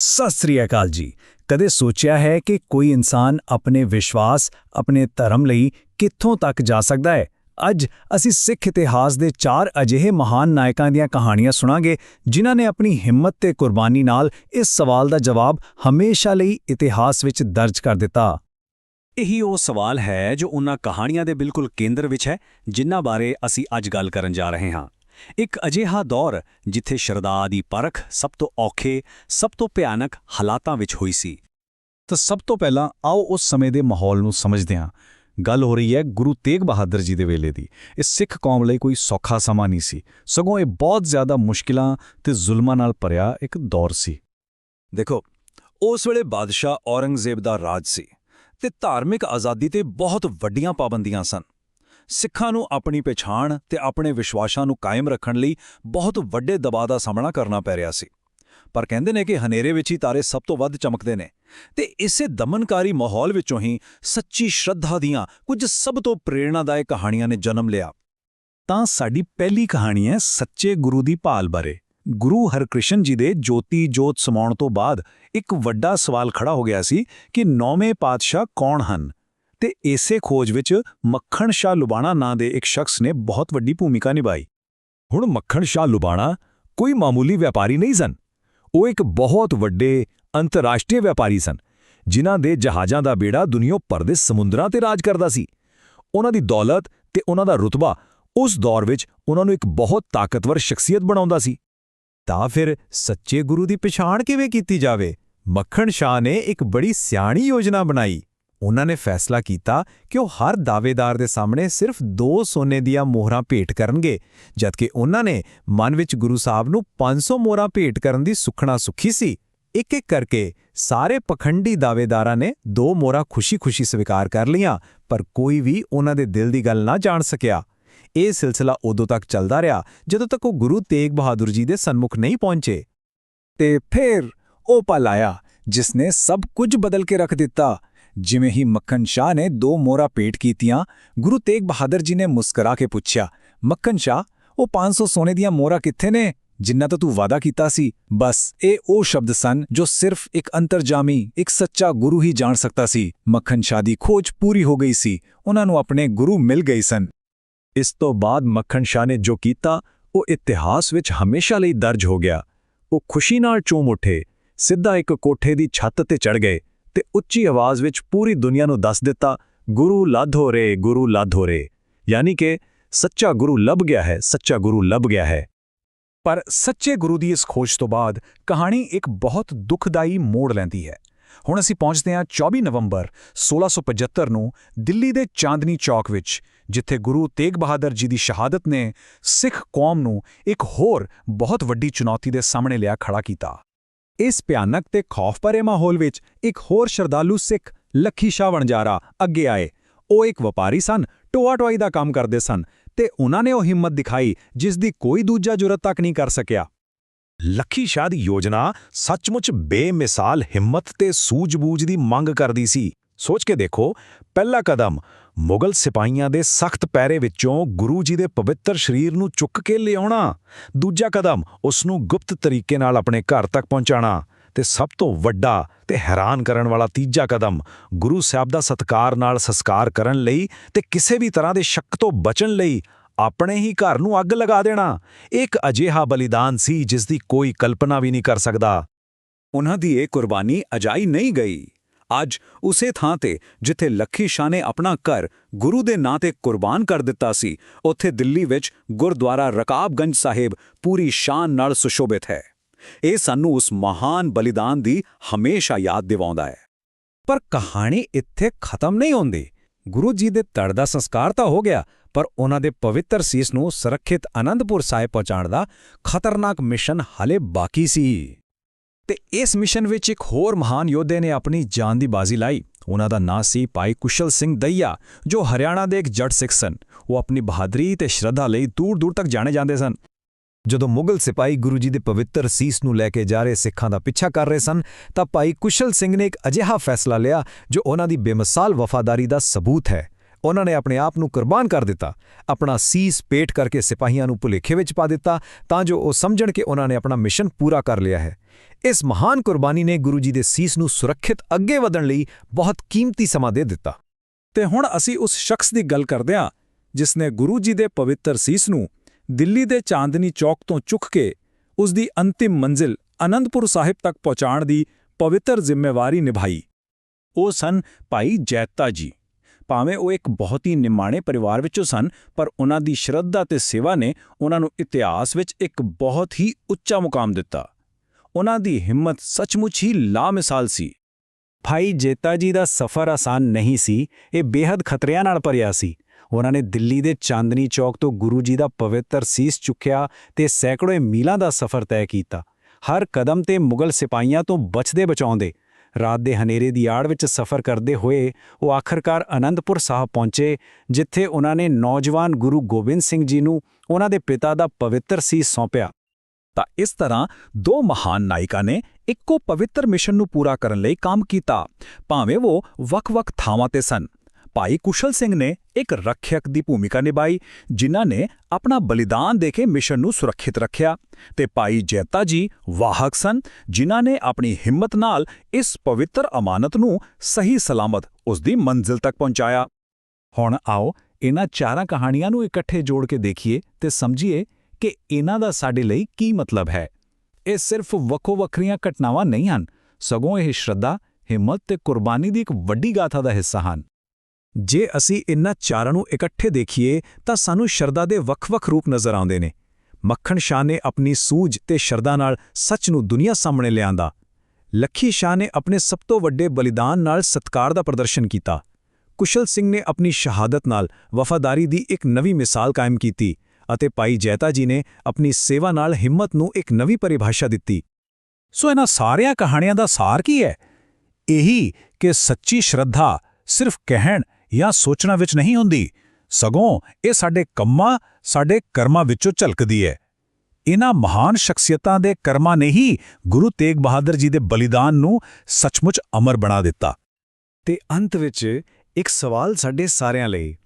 ਸਤਿ ਸ੍ਰੀ ਅਕਾਲ ਜੀ। ਕਦੇ ਸੋਚਿਆ ਹੈ ਕਿ ਕੋਈ ਇਨਸਾਨ ਆਪਣੇ ਵਿਸ਼ਵਾਸ, ਆਪਣੇ ਧਰਮ ਲਈ ਕਿੱਥੋਂ ਤੱਕ ਜਾ ਸਕਦਾ ਹੈ? ਅੱਜ ਅਸੀਂ ਸਿੱਖ ਇਤਿਹਾਸ ਦੇ ਚਾਰ ਅਜਿਹੇ ਮਹਾਨ ਨਾਇਕਾਂ ਦੀਆਂ ਕਹਾਣੀਆਂ ਸੁਣਾਂਗੇ, ਜਿਨ੍ਹਾਂ ਨੇ ਆਪਣੀ ਹਿੰਮਤ ਤੇ ਕੁਰਬਾਨੀ ਨਾਲ ਇਸ ਸਵਾਲ ਦਾ ਜਵਾਬ ਹਮੇਸ਼ਾ ਲਈ ਇਤਿਹਾਸ ਵਿੱਚ ਦਰਜ ਕਰ ਦਿੱਤਾ। ਇਹੀ ਉਹ ਸਵਾਲ ਹੈ ਜੋ ਉਹਨਾਂ ਕਹਾਣੀਆਂ ਦੇ ਬਿਲਕੁਲ ਕੇਂਦਰ ਵਿੱਚ ਹੈ, ਜਿਨ੍ਹਾਂ ਬਾਰੇ ਅਸੀਂ ਅੱਜ ਗੱਲ ਕਰਨ ਜਾ ਰਹੇ ਹਾਂ। ਇੱਕ ਅਜਿਹਾ ਦੌਰ ਜਿੱਥੇ ਸਰਦਾ ਦੀ ਪਰਖ ਸਭ ਤੋਂ ਔਖੇ, ਸਭ ਤੋਂ ਭਿਆਨਕ ਹਾਲਾਤਾਂ ਵਿੱਚ ਹੋਈ ਸੀ। ਤਾਂ ਸਭ ਤੋਂ ਪਹਿਲਾਂ ਆਓ ਉਸ ਸਮੇਂ ਦੇ ਮਾਹੌਲ ਨੂੰ ਸਮਝਦੇ ਹਾਂ। ਗੱਲ ਹੋ ਰਹੀ ਹੈ ਗੁਰੂ ਤੇਗ ਬਹਾਦਰ ਜੀ ਦੇ ਵੇਲੇ ਦੀ। ਇਹ ਸਿੱਖ ਕੌਮ ਲਈ ਕੋਈ ਸੌਖਾ ਸਮਾਂ ਨਹੀਂ ਸੀ। ਸਗੋਂ ਇਹ ਬਹੁਤ ਜ਼ਿਆਦਾ ਮੁਸ਼ਕਿਲਾਂ ਤੇ ਜ਼ੁਲਮਾਂ ਨਾਲ ਭਰਿਆ ਇੱਕ ਦੌਰ ਸੀ। ਦੇਖੋ, ਉਸ ਵੇਲੇ ਬਾਦਸ਼ਾਹ ਔਰੰਗਜ਼ੇਬ ਦਾ ਰਾਜ ਸੀ ਤੇ ਧਾਰਮਿਕ ਆਜ਼ਾਦੀ ਤੇ ਬਹੁਤ ਵੱਡੀਆਂ ਪਾਬੰਦੀਆਂ ਸਨ। ਸਿੱਖਾਂ ਨੂੰ ਆਪਣੀ ਪਛਾਣ ਤੇ ਆਪਣੇ ਵਿਸ਼ਵਾਸਾਂ ਨੂੰ ਕਾਇਮ ਰੱਖਣ ਲਈ ਬਹੁਤ ਵੱਡੇ ਦਬਾਅ ਦਾ ਸਾਹਮਣਾ ਕਰਨਾ ਪੈ ਰਿਹਾ ਸੀ। ਪਰ ਕਹਿੰਦੇ ਨੇ ਕਿ ਹਨੇਰੇ ਵਿੱਚ ਹੀ ਤਾਰੇ ਸਭ ਤੋਂ ਵੱਧ ਚਮਕਦੇ ਨੇ ਤੇ ਇਸੇ ਦਮਨਕਾਰੀ ਮਾਹੌਲ ਵਿੱਚੋਂ ਹੀ ਸੱਚੀ ਸ਼ਰਧਾ ਦੀਆਂ ਕੁਝ ਸਭ ਤੋਂ ਪ੍ਰੇਰਣਾਦਾਇਕ ਕਹਾਣੀਆਂ ਨੇ ਜਨਮ ਲਿਆ। ਤਾਂ ਸਾਡੀ ਪਹਿਲੀ ਕਹਾਣੀ ਹੈ ਸੱਚੇ ਗੁਰੂ ਦੀ ਭਾਲ ਬਾਰੇ। ਗੁਰੂ ਹਰਕ੍ਰਿਸ਼ਨ ਜੀ ਦੇ ਜੋਤੀ ਜੋਤ ਸਮਾਉਣ ਤੋਂ ਬਾਅਦ ਇੱਕ ਵੱਡਾ ਸਵਾਲ ਖੜਾ ਹੋ ਗਿਆ ਸੀ ਕਿ ਨੌਵੇਂ ਪਾਤਸ਼ਾਹ ਕੌਣ ਹਨ? ਤੇ ਇਸੇ ਖੋਜ ਵਿੱਚ ਮੱਖਣ ਸ਼ਾਹ ਲੁਬਾਣਾ ਨਾਂ ਦੇ ਇੱਕ ਸ਼ਖਸ ਨੇ ਬਹੁਤ ਵੱਡੀ ਭੂਮਿਕਾ ਨਿਭਾਈ। ਹੁਣ ਮੱਖਣ ਸ਼ਾਹ ਲੁਬਾਣਾ ਕੋਈ ਮਾਮੂਲੀ ਵਪਾਰੀ ਨਹੀਂ ਸਨ। ਉਹ ਇੱਕ ਬਹੁਤ ਵੱਡੇ ਅੰਤਰਰਾਸ਼ਟਰੀ ਵਪਾਰੀ ਸਨ, ਜਿਨ੍ਹਾਂ ਦੇ ਜਹਾਜ਼ਾਂ ਦਾ ਬੇੜਾ ਦੁਨੀਆ ਭਰ ਦੇ ਸਮੁੰਦਰਾਂ ਤੇ ਰਾਜ ਕਰਦਾ ਸੀ। ਉਹਨਾਂ ਦੀ ਦੌਲਤ ਤੇ ਉਹਨਾਂ ਦਾ ਰੁਤਬਾ ਉਸ ਦੌਰ ਵਿੱਚ ਉਹਨਾਂ ਨੂੰ ਇੱਕ ਬਹੁਤ ਤਾਕਤਵਰ ਸ਼ਖਸੀਅਤ ਬਣਾਉਂਦਾ ਸੀ। ਤਾਂ ਫਿਰ ਸੱਚੇ ਗੁਰੂ ਦੀ ਪਛਾਣ ਕਿਵੇਂ ਕੀਤੀ ਜਾਵੇ? ਮੱਖਣ ਸ਼ਾਹ ਨੇ ਇੱਕ ਬੜੀ ਸਿਆਣੀ ਯੋਜਨਾ ਬਣਾਈ। ਉਹਨਾਂ ਨੇ ਫੈਸਲਾ ਕੀਤਾ ਕਿ ਉਹ ਹਰ ਦਾਅਵੇਦਾਰ ਦੇ ਸਾਹਮਣੇ ਸਿਰਫ ਦੋ ਸੋਨੇ ਦੀਆਂ ਮੋਹਰਾਂ ਭੇਟ ਕਰਨਗੇ, ਜਦਕਿ ਉਹਨਾਂ ਨੇ ਮਨ ਵਿੱਚ ਗੁਰੂ ਸਾਹਿਬ ਨੂੰ 500 ਮੋਹਰਾਂ ਭੇਟ ਕਰਨ ਦੀ ਸੁਖਣਾ ਸੁਖੀ ਸੀ। ਇੱਕ ਇੱਕ ਕਰਕੇ ਸਾਰੇ ਪਖੰਡੀ ਦਾਅਵੇਦਾਰਾਂ ਨੇ ਦੋ ਮੋਹਰਾਂ ਖੁਸ਼ੀ-ਖੁਸ਼ੀ ਸਵੀਕਾਰ ਕਰ ਲਈਆਂ, ਪਰ ਕੋਈ ਵੀ ਉਹਨਾਂ ਦੇ ਦਿਲ ਦੀ ਗੱਲ ਨਾ ਜਾਣ ਸਕਿਆ। ਇਹ ਸਿਲਸਿਲਾ ਉਦੋਂ ਤੱਕ ਚੱਲਦਾ ਰਿਹਾ ਜਦੋਂ ਤੱਕ ਉਹ ਗੁਰੂ ਤੇਗ ਬਹਾਦਰ ਜੀ ਦੇ ਸਨਮੁਖ ਨਹੀਂ ਪਹੁੰਚੇ। ਤੇ ਫਿਰ ਉਹ ਪਲ ਆਇਆ ਜਿਸ ਨੇ ਸਭ ਕੁਝ ਬਦਲ ਕੇ ਰੱਖ ਦਿੱਤਾ। ਜਿਵੇਂ ਹੀ ਮੱਖਣ ਸ਼ਾਹ ਨੇ ਦੋ ਮੋਰਾ ਪੇਟ ਕੀਤੀਆਂ, ਗੁਰੂ ਤੇਗ ਬਹਾਦਰ ਜੀ ਨੇ ਮੁਸਕਰਾ ਕੇ ਪੁੱਛਿਆ, ਮੱਖਣ ਸ਼ਾਹ, ਉਹ 500 ਸੋਨੇ ਦੀਆਂ ਮੋਰਾ ਕਿੱਥੇ ਨੇ? ਜਿੰਨਾ ਤਾਂ ਤੂੰ ਵਾਦਾ ਕੀਤਾ ਸੀ। ਬਸ, ਇਹ ਉਹ ਸ਼ਬਦ ਸਨ ਜੋ ਸਿਰਫ ਇੱਕ ਅੰਤਰਜਾਮੀ, ਇੱਕ ਸੱਚਾ ਗੁਰੂ ਹੀ ਜਾਣ ਸਕਦਾ ਸੀ। ਮੱਖਣ ਸ਼ਾਹ ਦੀ ਖੋਜ ਪੂਰੀ ਹੋ ਗਈ ਸੀ। ਉਹਨਾਂ ਨੂੰ ਆਪਣੇ ਗੁਰੂ ਮਿਲ ਗਏ ਸਨ। ਇਸ ਤੋਂ ਬਾਅਦ ਮੱਖਣ ਸ਼ਾਹ ਨੇ ਜੋ ਕੀਤਾ, ਉਹ ਇਤਿਹਾਸ ਵਿੱਚ ਹਮੇਸ਼ਾ ਲਈ ਦਰਜ ਹੋ ਗਿਆ। ਉਹ ਖੁਸ਼ੀ ਨਾਲ ਚੂਮ ਉੱਠੇ ਸਿੱਧਾ ਇੱਕ ਕੋਠੇ ਦੀ ਛੱਤ ਤੇ ਚੜ ਗਏ। ਤੇ ਉੱਚੀ ਆਵਾਜ਼ ਵਿੱਚ ਪੂਰੀ ਦੁਨੀਆ ਨੂੰ ਦੱਸ ਦਿੱਤਾ, ਗੁਰੂ ਲਾਧੋ ਰੇ, ਗੁਰੂ ਲਾਧੋ ਰੇ। ਯਾਨੀ ਕਿ ਸੱਚਾ ਗੁਰੂ ਲੱਭ ਗਿਆ ਹੈ, ਸੱਚਾ ਗੁਰੂ ਲੱਭ ਗਿਆ ਹੈ। ਪਰ ਸੱਚੇ ਗੁਰੂ ਦੀ ਇਸ ਖੋਜ ਤੋਂ ਬਾਅਦ ਕਹਾਣੀ ਇੱਕ ਬਹੁਤ ਦੁਖਦਾਈ ਮੋੜ ਲੈਂਦੀ ਹੈ। ਹੁਣ ਅਸੀਂ ਪਹੁੰਚਦੇ ਹਾਂ 24 ਨਵੰਬਰ 1675 ਨੂੰ ਦਿੱਲੀ ਦੇ ਚਾਂਦਨੀ ਚੌਕ ਵਿੱਚ, ਜਿੱਥੇ ਗੁਰੂ ਤੇਗ ਬਹਾਦਰ ਜੀ ਦੀ ਸ਼ਹਾਦਤ ਨੇ ਸਿੱਖ ਕੌਮ ਨੂੰ ਇੱਕ ਹੋਰ ਬਹੁਤ ਵੱਡੀ ਚੁਣੌਤੀ ਦੇ ਸਾਹਮਣੇ ਲਿਆ ਖੜਾ ਕੀਤਾ। ਇਸ ਭਿਆਨਕ ਤੇ ਖੌਫ ਭਰੇ ਮਾਹੌਲ ਵਿੱਚ ਇੱਕ ਹੋਰ ਸ਼ਰਧਾਲੂ ਸਿੱਖ ਲੱਖੀ ਸ਼ਾਹ ਵਣਜਾਰਾ ਅੱਗੇ ਆਏ। ਉਹ ਇੱਕ ਵਪਾਰੀ ਸਨ, ਟੋਆ ਟੋਆਈ ਦਾ ਕੰਮ ਕਰਦੇ ਸਨ ਤੇ ਉਹਨਾਂ ਨੇ ਉਹ ਹਿੰਮਤ ਦਿਖਾਈ ਜਿਸ ਦੀ ਕੋਈ ਦੂਜਾ ਜੁਰਤ ਤੱਕ ਨਹੀਂ ਕਰ ਸਕਿਆ। ਲੱਖੀ ਸ਼ਾਹ ਦੀ ਯੋਜਨਾ ਸੱਚਮੁੱਚ ਬੇਮਿਸਾਲ ਹਿੰਮਤ ਤੇ ਸੂਝ-ਬੂਝ ਦੀ ਮੰਗ ਕਰਦੀ ਸੀ। ਸੋਚ ਕੇ ਦੇਖੋ, ਪਹਿਲਾ ਕਦਮ ਮੁਗਲ ਸਿਪਾਹੀਆਂ ਦੇ ਸਖਤ ਪੈਰੇ ਵਿੱਚੋਂ ਗੁਰੂ ਜੀ ਦੇ ਪਵਿੱਤਰ ਸਰੀਰ ਨੂੰ ਚੁੱਕ ਕੇ ਲਿਆਉਣਾ। ਦੂਜਾ ਕਦਮ, ਉਸ ਨੂੰ ਗੁਪਤ ਤਰੀਕੇ ਨਾਲ ਆਪਣੇ ਘਰ ਤੱਕ ਪਹੁੰਚਾਉਣਾ। ਤੇ ਸਭ ਤੋਂ ਵੱਡਾ ਤੇ ਹੈਰਾਨ ਕਰਨ ਵਾਲਾ ਤੀਜਾ ਕਦਮ, ਗੁਰੂ ਸਾਹਿਬ ਦਾ ਸਤਕਾਰ ਨਾਲ ਸੰਸਕਾਰ ਕਰਨ ਲਈ ਤੇ ਕਿਸੇ ਵੀ ਤਰ੍ਹਾਂ ਦੇ ਸ਼ੱਕ ਤੋਂ ਬਚਣ ਲਈ ਆਪਣੇ ਹੀ ਘਰ ਨੂੰ ਅੱਗ ਲਗਾ ਦੇਣਾ। ਇੱਕ ਅਜਿਹਾ ਬਲੀਦਾਨ ਸੀ ਜਿਸ ਦੀ ਕੋਈ ਕਲਪਨਾ ਵੀ ਨਹੀਂ ਕਰ ਸਕਦਾ। ਉਹਨਾਂ ਦੀ ਇਹ ਕੁਰਬਾਨੀ ਅਜਾਈ ਨਹੀਂ ਗਈ। ਅੱਜ ਉਸੇ ਥਾਂ ਤੇ ਜਿੱਥੇ ਲੱਖੀ ਸ਼ਾਹ ਨੇ ਆਪਣਾ ਘਰ ਗੁਰੂ ਦੇ ਨਾਂ ਤੇ ਕੁਰਬਾਨ ਕਰ ਦਿੱਤਾ ਸੀ, ਉੱਥੇ ਦਿੱਲੀ ਵਿੱਚ ਗੁਰਦੁਆਰਾ ਰਕਾਬਗੰਜ ਸਾਹਿਬ ਪੂਰੀ ਸ਼ਾਨ ਨਾਲ ਸੁਸ਼ੋਭਿਤ ਹੈ। ਇਹ ਸਾਨੂੰ ਉਸ ਮਹਾਨ ਬਲੀਦਾਨ ਦੀ ਹਮੇਸ਼ਾ ਯਾਦ ਦਿਵਾਉਂਦਾ ਹੈ। ਪਰ ਕਹਾਣੀ ਇੱਥੇ ਖਤਮ ਨਹੀਂ ਹੁੰਦੀ। ਗੁਰੂ ਜੀ ਦੇ ਤੜ ਦਾ ਸੰਸਕਾਰ ਤਾਂ ਹੋ ਗਿਆ, ਪਰ ਉਹਨਾਂ ਦੇ ਪਵਿੱਤਰ ਸੀਸ ਨੂੰ ਸੁਰੱਖਿਅਤ ਅਨੰਦਪੁਰ ਸਾਹਿਬ ਪਹੁੰਚਾਉਣ ਦਾ ਖਤਰਨਾਕ ਮਿਸ਼ਨ ਹਾਲੇ ਬਾਕੀ ਸੀ। ਤੇ ਇਸ ਮਿਸ਼ਨ ਵਿੱਚ ਇੱਕ ਹੋਰ ਮਹਾਨ ਯੋਧੇ ਨੇ ਆਪਣੀ ਜਾਨ ਦੀ ਬਾਜ਼ੀ ਲਾਈ। ਉਹਨਾਂ ਦਾ ਨਾਂ ਸੀ ਭਾਈ ਕੁਸ਼ਲ ਸਿੰਘ ਦਈਆ, ਜੋ ਹਰਿਆਣਾ ਦੇ ਇੱਕ ਜੱਟ ਸਿੱਖ ਸਨ। ਉਹ ਆਪਣੀ ਬਹਾਦਰੀ ਤੇ ਸ਼ਰਧਾ ਲਈ ਦੂਰ-ਦੂਰ ਤੱਕ ਜਾਣੇ ਜਾਂਦੇ ਸਨ। ਜਦੋਂ ਮੁਗਲ ਸਿਪਾਹੀ ਗੁਰੂ ਜੀ ਦੇ ਪਵਿੱਤਰ ਸੀਸ ਨੂੰ ਲੈ ਕੇ ਜਾ ਰਹੇ ਸਿੱਖਾਂ ਦਾ ਪਿੱਛਾ ਕਰ ਰਹੇ ਸਨ, ਤਾਂ ਭਾਈ ਕੁਸ਼ਲ ਸਿੰਘ ਨੇ ਇੱਕ ਅਜਿਹਾ ਫੈਸਲਾ ਲਿਆ, ਜੋ ਉਹਨਾਂ ਦੀ ਬੇਮਿਸਾਲ ਵਫਾਦਾਰੀ ਦਾ ਸਬੂਤ ਹੈ। ਉਹਨਾਂ ਨੇ ਆਪਣੇ ਆਪ ਨੂੰ ਕੁਰਬਾਨ ਕਰ ਦਿੱਤਾ, ਆਪਣਾ ਸੀਸ ਪੇਟ ਕਰਕੇ ਸਿਪਾਹੀਆਂ ਨੂੰ ਭੁਲੇਖੇ ਵਿੱਚ ਪਾ ਦਿੱਤਾ ਤਾਂ ਜੋ ਉਹ ਸਮਝਣ ਕਿ ਉਹਨਾਂ ਨੇ ਆਪਣਾ ਮਿਸ਼ਨ ਪੂਰਾ ਕਰ ਲਿਆ ਹੈ। ਇਸ ਮਹਾਨ ਕੁਰਬਾਨੀ ਨੇ ਗੁਰੂ ਜੀ ਦੇ ਸੀਸ ਨੂੰ ਸੁਰੱਖਿਅਤ ਅੱਗੇ ਵਧਣ ਲਈ ਬਹੁਤ ਕੀਮਤੀ ਸਮਾਂ ਦੇ ਦਿੱਤਾ। ਤੇ ਹੁਣ ਅਸੀਂ ਉਸ ਸ਼ਖਸ ਦੀ ਗੱਲ ਕਰਦੇ ਹਾਂ, ਜਿਸ ਨੇ ਗੁਰੂ ਜੀ ਦੇ ਪਵਿੱਤਰ ਸੀਸ ਨੂੰ ਦਿੱਲੀ ਦੇ ਚਾਂਦਨੀ ਚੌਕ ਤੋਂ ਚੁੱਕ ਕੇ ਉਸ ਦੀ ਅੰਤਿਮ ਮੰਜ਼ਿਲ ਅਨੰਦਪੁਰ ਸਾਹਿਬ ਤੱਕ ਪਹੁੰਚਾਉਣ ਦੀ ਪਵਿੱਤਰ ਜ਼ਿੰਮੇਵਾਰੀ ਨਿਭਾਈ। ਉਹ ਸਨ ਭਾਈ ਜੈਤਾ ਜੀ। ਭਾਵੇਂ ਉਹ ਇੱਕ ਬਹੁਤ ਹੀ ਨਿਮਾਣੇ ਪਰਿਵਾਰ ਵਿੱਚੋਂ ਸਨ, ਪਰ ਉਹਨਾਂ ਦੀ ਸ਼ਰਧਾ ਤੇ ਸੇਵਾ ਨੇ ਉਹਨਾਂ ਨੂੰ ਇਤਿਹਾਸ ਵਿੱਚ ਇੱਕ ਬਹੁਤ ਹੀ ਉੱਚਾ ਮੁਕਾਮ ਦਿੱਤਾ। ਉਹਨਾਂ ਦੀ ਹਿੰਮਤ ਸੱਚਮੁੱਚ ਹੀ ਲਾਮਿਸਾਲ ਸੀ। ਭਾਈ ਜੇਤਾ ਜੀ ਦਾ ਸਫ਼ਰ ਆਸਾਨ ਨਹੀਂ ਸੀ, ਇਹ ਬੇहद ਖਤਰਿਆਂ ਨਾਲ ਭਰਿਆ ਸੀ। ਉਹਨਾਂ ਨੇ ਦਿੱਲੀ ਦੇ ਚਾਂਦਨੀ ਚੌਕ ਤੋਂ ਗੁਰੂ ਜੀ ਦਾ ਪਵਿੱਤਰ ਸੀਸ ਚੁੱਕਿਆ ਤੇ ਸੈਂਕੜੇ ਮੀਲਾਂ ਦਾ ਸਫ਼ਰ ਤੈਅ ਕੀਤਾ। ਹਰ ਕਦਮ ਤੇ ਮੁਗਲ ਸਿਪਾਹੀਆਂ ਤੋਂ ਬਚਦੇ ਬਚਾਉਂਦੇ ਰਾਤ ਦੇ ਹਨੇਰੇ ਦੀ ਆੜ ਵਿੱਚ ਸਫ਼ਰ ਕਰਦੇ ਹੋਏ ਉਹ ਆਖਰਕਾਰ ਅਨੰਦਪੁਰ ਸਾਹਿਬ ਪਹੁੰਚੇ, ਜਿੱਥੇ ਉਹਨਾਂ ਨੇ ਨੌਜਵਾਨ ਗੁਰੂ ਗੋਬਿੰਦ ਸਿੰਘ ਜੀ ਨੂੰ ਉਹਨਾਂ ਦੇ ਪਿਤਾ ਦਾ ਪਵਿੱਤਰ ਸੀਸ ਸੌਂਪਿਆ। ਤਾਂ ਇਸ ਤਰ੍ਹਾਂ ਦੋ ਮਹਾਨ ਨਾਇਕਾਂ ਨੇ ਇੱਕੋ ਪਵਿੱਤਰ ਮਿਸ਼ਨ ਨੂੰ ਪੂਰਾ ਕਰਨ ਲਈ ਕੰਮ ਕੀਤਾ। ਭਾਵੇਂ ਉਹ ਵੱਖ-ਵੱਖ ਥਾਵਾਂ ਤੇ ਸਨ। ਭਾਈ ਕੁਸ਼ਲ ਸਿੰਘ ਨੇ ਇੱਕ ਰੱਖਿਅਕ ਦੀ ਭੂਮਿਕਾ ਨਿਭਾਈ, ਜਿਨ੍ਹਾਂ ਨੇ ਆਪਣਾ ਬਲੀਦਾਨ ਦੇ ਕੇ ਮਿਸ਼ਨ ਨੂੰ ਸੁਰੱਖਿਅਤ ਰੱਖਿਆ। ਤੇ ਭਾਈ ਜੈਤਾ ਜੀ ਵਾਹਕ ਸਨ, ਜਿਨ੍ਹਾਂ ਨੇ ਆਪਣੀ ਹਿੰਮਤ ਨਾਲ ਇਸ ਪਵਿੱਤਰ ਅਮਾਨਤ ਨੂੰ ਸਹੀ ਸਲਾਮਤ ਉਸ ਦੀ ਮੰਜ਼ਿਲ ਤੱਕ ਪਹੁੰਚਾਇਆ। ਹੁਣ ਆਓ ਇਹਨਾਂ ਚਾਰਾਂ ਕਹਾਣੀਆਂ ਨੂੰ ਇਕੱਠੇ ਜੋੜ ਕੇ ਦੇਖੀਏ ਤੇ ਸਮਝੀਏ ਕਿ ਇਹਨਾਂ ਦਾ ਸਾਡੇ ਲਈ ਕੀ ਮਤਲਬ ਹੈ। ਇਹ ਸਿਰਫ ਵੱਖੋ ਵੱਖਰੀਆਂ ਘਟਨਾਵਾਂ ਨਹੀਂ ਹਨ, ਸਗੋਂ ਇਹ ਸ਼ਰਧਾ, ਹਿੰਮਤ ਤੇ ਕੁਰਬਾਨੀ ਦੀ ਇੱਕ ਵੱਡੀ ਗਾਥਾ ਦਾ ਹਿੱਸਾ ਹਨ। ਜੇ ਅਸੀਂ ਇਨ੍ਹਾਂ ਚਾਰਾਂ ਨੂੰ ਇਕੱਠੇ ਦੇਖੀਏ, ਤਾਂ ਸਾਨੂੰ ਸ਼ਰਧਾ ਦੇ ਵੱਖ-ਵੱਖ ਰੂਪ ਨਜ਼ਰ ਆਉਂਦੇ ਨੇ। ਮੱਖਣ ਸ਼ਾਹ ਨੇ ਆਪਣੀ ਸੂਝ ਤੇ ਸ਼ਰਧਾ ਨਾਲ ਸੱਚ ਨੂੰ ਦੁਨੀਆ ਸਾਹਮਣੇ ਲਿਆਂਦਾ। ਲੱਖੀ ਸ਼ਾਹ ਨੇ ਆਪਣੇ ਸਭ ਤੋਂ ਵੱਡੇ ਬਲੀਦਾਨ ਨਾਲ ਸਤਕਾਰ ਦਾ ਪ੍ਰਦਰਸ਼ਨ ਕੀਤਾ। ਕੁਸ਼ਲ ਸਿੰਘ ਨੇ ਆਪਣੀ ਸ਼ਹਾਦਤ ਨਾਲ ਵਫਾਦਾਰੀ ਦੀ ਇੱਕ ਨਵੀਂ ਮਿਸਾਲ ਕਾਇਮ ਕੀਤੀ ਅਤੇ ਭਾਈ ਜੈਤਾ ਜੀ ਨੇ ਆਪਣੀ ਸੇਵਾ ਨਾਲ ਹਿੰਮਤ ਨੂੰ ਇੱਕ ਨਵੀਂ ਪਰਿਭਾਸ਼ਾ ਦਿੱਤੀ। ਸੋ ਇਹਨਾਂ ਸਾਰਿਆਂ ਕਹਾਣੀਆਂ ਦਾ ਸਾਰ ਕੀ ਹੈ? ਇਹੀ ਕਿ ਸੱਚੀ ਸ਼ਰਧਾ ਸਿਰਫ ਕਹਿਣ ਜਾਂ ਸੋਚਣਾ ਵਿੱਚ ਨਹੀਂ ਹੁੰਦੀ। ਸਗੋਂ ਇਹ ਸਾਡੇ ਕੰਮਾਂ, ਸਾਡੇ ਕਰਮਾਂ ਵਿੱਚੋਂ ਝਲਕਦੀ ਹੈ। ਇਹਨਾਂ ਮਹਾਨ ਸ਼ਖਸੀਅਤਾਂ ਦੇ ਕਰਮਾਂ ਨੇ ਹੀ ਗੁਰੂ ਤੇਗ ਬਹਾਦਰ ਜੀ ਦੇ ਬਲੀਦਾਨ ਨੂੰ ਸੱਚਮੁੱਚ ਅਮਰ ਬਣਾ ਦਿੱਤਾ। ਤੇ ਅੰਤ ਵਿੱਚ ਇੱਕ ਸਵਾਲ ਸਾਡੇ ਸਾਰਿਆਂ ਲਈ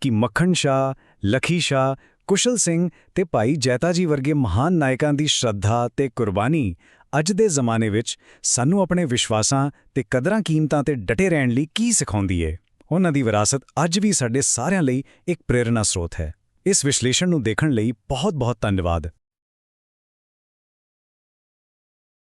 ਕਿ ਮੱਖਣ ਸ਼ਾਹ, ਲਖੀ ਸ਼ਾਹ, ਕੁਸ਼ਲ ਸਿੰਘ ਤੇ ਭਾਈ ਜੈਤਾ ਜੀ ਵਰਗੇ ਮਹਾਨ ਨਾਇਕਾਂ ਦੀ ਸ਼ਰਧਾ ਤੇ ਕੁਰਬਾਨੀ ਅੱਜ ਦੇ ਜ਼ਮਾਨੇ ਵਿੱਚ ਸਾਨੂੰ ਆਪਣੇ ਵਿਸ਼ਵਾਸਾਂ ਤੇ ਕਦਰਾਂ ਕੀਮਤਾਂ ਤੇ ਡਟੇ ਰਹਿਣ ਲਈ ਕੀ ਸਿਖਾਉਂਦੀ ਏ? ਉਹਨਾਂ ਦੀ ਵਿਰਾਸਤ ਅੱਜ ਵੀ ਸਾਡੇ ਸਾਰਿਆਂ ਲਈ ਇੱਕ ਪ੍ਰੇਰਣਾ ਸਰੋਤ ਹੈ। ਇਸ ਵਿਸ਼ਲੇਸ਼ਣ ਨੂੰ ਦੇਖਣ ਲਈ ਬਹੁਤ-ਬਹੁਤ ਧੰਨਵਾਦ।